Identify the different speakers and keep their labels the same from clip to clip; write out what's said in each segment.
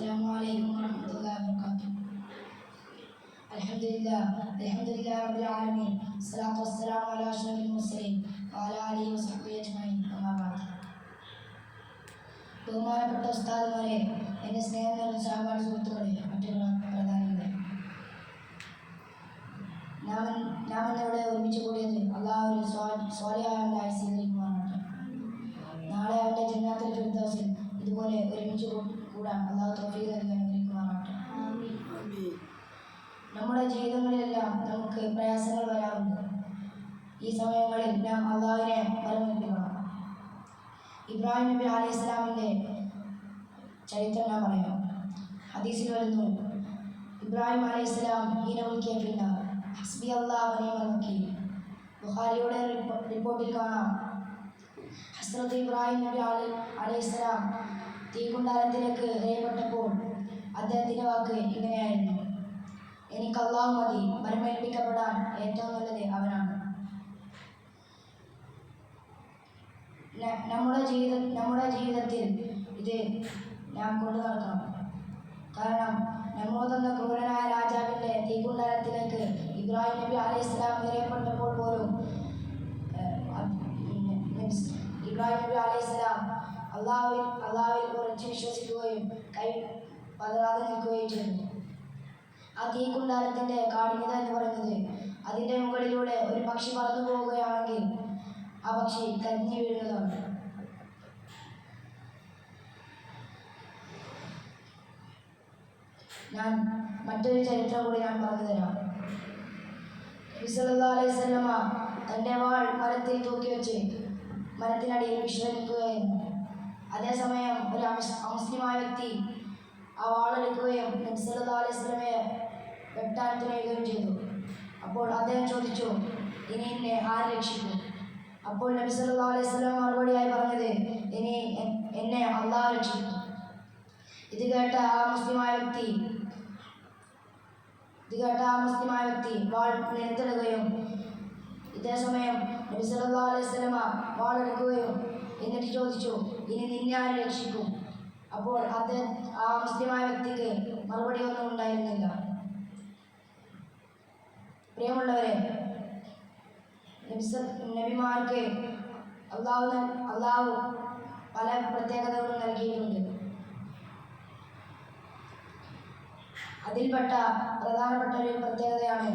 Speaker 1: السلام عليكم ورحمة الله وبركاته الحمد لله الحمد لله رب العالمين الصلاة والسلام على أشرف المرسلين وعلى آله وصحبه أجمعين أما بعد ബഹുമാനപ്പെട്ട ഉസ്താദുമാരെ എൻ്റെ സ്നേഹം നിറഞ്ഞ സഹപാഠി സുഹൃത്തുക്കളെ മറ്റുള്ള പ്രധാനികളെ നാം നാം ഇന്നിവിടെ ഒരുമിച്ച് കൂടിയത് അള്ളാഹു ഒരു സ്വാലിയായ സ്വീകരിക്കുവാനാണ് ഇതുപോലെ ഒരുമിച്ച് കൂടാൻ അള്ളാഹു തോഫീ നൽകി അനുഗ്രഹിക്കുവാനാട്ടെ നമ്മുടെ ജീവിതങ്ങളിലെല്ലാം നമുക്ക് പ്രയാസങ്ങൾ വരാറുണ്ട്. ഈ സമയങ്ങളിൽ നാം അള്ളാഹുവിനെ ബലമേൽപ്പിക്കണം ഇബ്രാഹിം നബി അലൈഹി ഇസ്ലാമിന്റെ ചരിത്രം ഞാൻ പറയാം. ഹദീസിൽ വരുന്നു ഇബ്രാഹിം അലൈഹി ഇസ്ലാം ഹീന ഉൽക്കിയ പിന്നെ ഹസ്ബി അള്ളാഹ് വനീമൽ ബുഹാരിയുടെ റിപ്പോ- റിപ്പോർട്ടിൽ കാണാം. ഹസ്രത്ത് ഇബ്രാഹിം നബി അലി അലൈഹിസ്സലാം തീകുണ്ടാരത്തിലേക്ക് എറിയപ്പെട്ടപ്പോൾ അദ്ദേഹത്തിന്റെ വാക്ക് ഇങ്ങനെയായിരുന്നു. എനിക്ക് അള്ളാഹു മതി മരമേൽപ്പിക്കപ്പെടാൻ ഏറ്റവും നല്ലത് അവനാണ്. നമ്മുടെ ജീവിത നമ്മുടെ ജീവിതത്തിൽ ഇത് നാം കൊണ്ടു നടക്കണം. കാരണം നമ്മോട് എന്ന ക്രൂരനായ രാജാവിന്റെ തീകുണ്ടാരത്തിലേക്ക് ഇബ്രാഹിം നബി അലൈഹി സ്വലാം എറിയപ്പെട്ടപ്പോൾ ഇബ്രാഹിം നബി അലൈഹി സ്വലാം അള്ളാഹുവിൽ അള്ളാഹുവിൽ ഉറച്ചു വിശ്വസിക്കുകയും കൈ പതറാതെ നിൽക്കുകയും ചെയ്യുന്നു ആ തീക്കുണ്ടാരത്തിന്റെ കാഠിന്യത എന്ന് പറയുന്നത് അതിന്റെ മുകളിലൂടെ ഒരു പക്ഷി പറന്നു പോവുകയാണെങ്കിൽ ആ പക്ഷി കരിഞ്ഞു വീഴുന്നതാണ്. ഞാൻ മറ്റൊരു ചരിത്രം കൂടി ഞാൻ പറഞ്ഞു തരാം. അലൈഹി തന്റെ വാൾ മരത്തിൽ തൂക്കി വെച്ച് മരത്തിനടിയിൽ വിശ്രമിക്കുകയായിരുന്നു അതേസമയം ഒരു അമുസ് അമുസ്ലിമായ വ്യക്തി ആ വാളെടുക്കുകയും നബി സല്ലല്ലാഹു അലൈഹി സ്വലമയെ വെട്ടാൻ തുനിയുകയും ചെയ്തു. അപ്പോൾ അദ്ദേഹം ചോദിച്ചു ഇനി എന്നെ ആര് രക്ഷിക്കും? അപ്പോൾ നബി സല്ലല്ലാഹു അലൈഹി സ്വലം മറുപടിയായി പറഞ്ഞത് ഇനി എന്നെ അള്ളാഹ് രക്ഷിക്കും. ഇത് കേട്ട ആ മുസ്ലിമായ വ്യക്തി ഇത് കേട്ട ആ മുസ്ലിമായ വ്യക്തി വാൾ നിലത്തിടുകയും ഇതേ സമയം നബി വാളെടുക്കുകയും എന്നിട്ട് ചോദിച്ചു ഇനി നിന്നെ ആര് രക്ഷിക്കും? അപ്പോൾ അത് ആ മുസ്ലിമായ വ്യക്തിക്ക് മറുപടി ഒന്നും ഉണ്ടായിരുന്നില്ല. പ്രിയമുള്ളവരെ നബിമാർക്ക് അള്ളാഹു അള്ളാഹു പല പ്രത്യേകതകളും നൽകിയിട്ടുണ്ട്. അതിൽപ്പെട്ട പ്രധാനപ്പെട്ട ഒരു പ്രത്യേകതയാണ്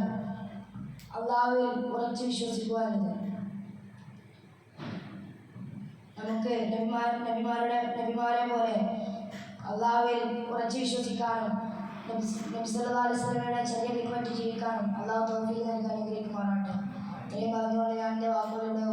Speaker 1: കർത്താവിൽ ഉറച്ചു വിശ്വസിക്കുവാനുണ്ട് നമുക്ക് നബിമാർ നബിമാരുടെ നബിമാരെ പോലെ അള്ളാവിൽ ഉറച്ചു വിശ്വസിക്കാനും നബിസല്ലാ ചെറിയ പിൻപറ്റി ജീവിക്കാനും അള്ളാഹു തോഫിൽ നൽകി അനുഗ്രഹിക്കുമാറാട്ടെ ഇത്രയും പറഞ്ഞുകൊണ്ട് ഞാൻ എന്റെ വാക്കുകളുടെ